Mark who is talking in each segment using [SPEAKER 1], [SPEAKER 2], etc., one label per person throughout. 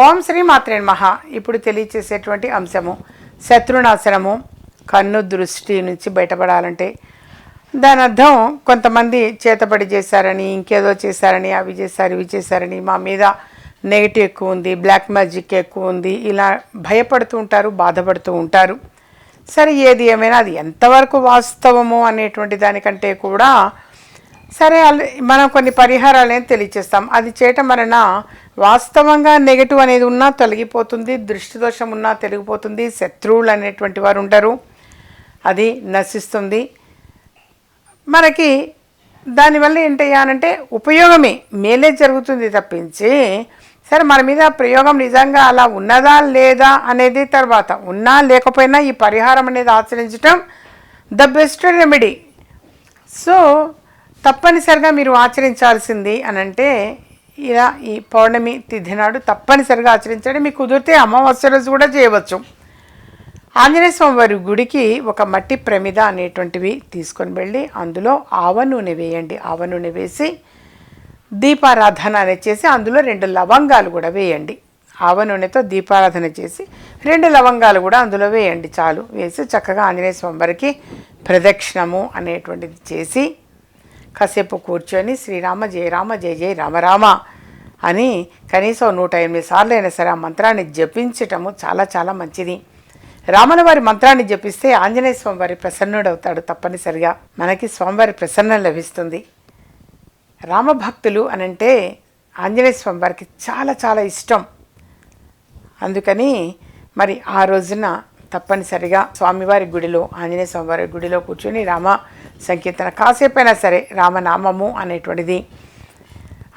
[SPEAKER 1] ఓం శ్రీ మాత్రే మహా ఇప్పుడు తెలియచేసేటువంటి అంశము శత్రునాశనము కన్ను దృష్టి నుంచి బయటపడాలంటే. దాని అర్థం కొంతమంది చేతపడి చేశారని ఇంకేదో చేశారని అవి చేశారు ఇవి చేశారని మా మీద నెగిటివ్ ఎక్కువ ఉంది బ్లాక్ మ్యాజిక్ ఎక్కువ ఉంది ఇలా భయపడుతూ ఉంటారు బాధపడుతూ ఉంటారు. సరే ఏది ఏమైనా అది ఎంతవరకు వాస్తవము అనేటువంటి దానికంటే కూడా సరే మనం కొన్ని పరిహారాలు తెలియచేస్తాం. అది చేయటం వలన వాస్తవంగా నెగటివ్ అనేది ఉన్నా తొలగిపోతుంది దృష్టి దోషం ఉన్నా తొలగిపోతుంది శత్రువులు అనేటువంటి వారు ఉండరు. అది నశిస్తుంది. మనకి దానివల్ల ఏంటయ్యానంటే ఉపయోగమే మేలే జరుగుతుంది తప్పించి సరే మన మీద ప్రయోగం నిజంగా అలా ఉన్నదా లేదా అనేది తర్వాత ఉన్నా లేకపోయినా ఈ పరిహారం అనేది ఆచరించటం ద బెస్ట్ రెమెడీ సో తప్పనిసరిగా మీరు ఆచరించాల్సింది అని అంటే ఇలా ఈ పౌర్ణమి తిథి నాడు తప్పనిసరిగా ఆచరించండి. మీకు కుదిరితే అమావాస్య రోజు కూడా చేయవచ్చు. ఆంజనేయ స్వామి వారి గుడికి ఒక మట్టి ప్రమిద అనేటువంటివి తీసుకొని వెళ్ళి అందులో ఆవ నూనె వేయండి. ఆవ నూనె వేసి దీపారాధన అనేది చేసి అందులో రెండు లవంగాలు కూడా వేయండి. ఆవ నూనెతో దీపారాధన చేసి రెండు లవంగాలు కూడా అందులో వేయండి. చాలు. వేసి చక్కగా ఆంజనేయ స్వామి వారికి ప్రదక్షిణము అనేటువంటిది చేసి కాసేపు కూర్చొని శ్రీరామ జయ రామ జయ జయ రామరామ అని కనీసం నూట ఎనిమిది సార్లు అయినా సరే ఆ మంత్రాన్ని జపించటము చాలా చాలా మంచిది. రాముల వారి మంత్రాన్ని జపిస్తే ఆంజనేయ స్వామివారి ప్రసన్నుడవుతాడు తప్పనిసరిగా. మనకి స్వామివారి ప్రసన్నం లభిస్తుంది. రామభక్తులు అనంటే ఆంజనేయ స్వామివారికి చాలా చాలా ఇష్టం. అందుకని మరి ఆ రోజున తప్పనిసరిగా స్వామివారి గుడిలో ఆంజనేయ స్వామివారి గుడిలో కూర్చొని రామ సంకీర్తన. కాసేపైనా సరే రామనామము అనేటువంటిది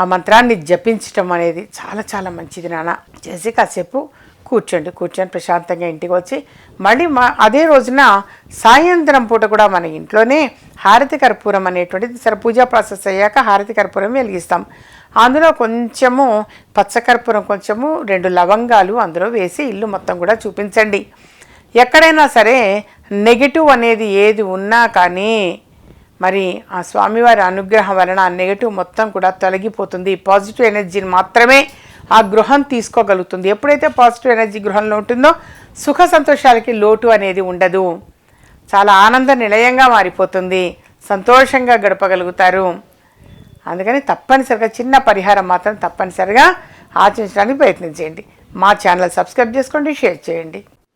[SPEAKER 1] ఆ మంత్రాన్ని జపించటం అనేది చాలా చాలా మంచిది నాన్న. చేసి కాసేపు కూర్చోండి కూర్చొని ప్రశాంతంగా ఇంటికి వచ్చి మళ్ళీ మా అదే రోజున సాయంత్రం పూట కూడా మన ఇంట్లోనే హారతి కర్పూరం అనేటువంటిది సరే పూజా ప్రాసెస్ అయ్యాక హారతి కర్పూరం వెలిగిస్తాం. అందులో కొంచెము పచ్చకర్పూరం కొంచెము రెండు లవంగాలు అందులో వేసి ఇల్లు మొత్తం కూడా చూపించండి. ఎక్కడైనా సరే నెగిటివ్ అనేది ఏది ఉన్నా కానీ మరి ఆ స్వామివారి అనుగ్రహం వలన ఆ నెగటివ్ మొత్తం కూడా తొలగిపోతుంది. పాజిటివ్ ఎనర్జీని మాత్రమే ఆ గృహం తీసుకోగలుగుతుంది. ఎప్పుడైతే పాజిటివ్ ఎనర్జీ గృహంలో ఉంటుందో సుఖ సంతోషాలకి లోటు అనేది ఉండదు. చాలా ఆనంద నిలయంగా మారిపోతుంది. సంతోషంగా గడపగలుగుతారు. అందుకని తప్పనిసరిగా చిన్న పరిహారం మాత్రం తప్పనిసరిగా ఆచరించడానికి ప్రయత్నించండి మా ఛానల్ సబ్స్క్రైబ్ చేసుకోండి షేర్ చేయండి.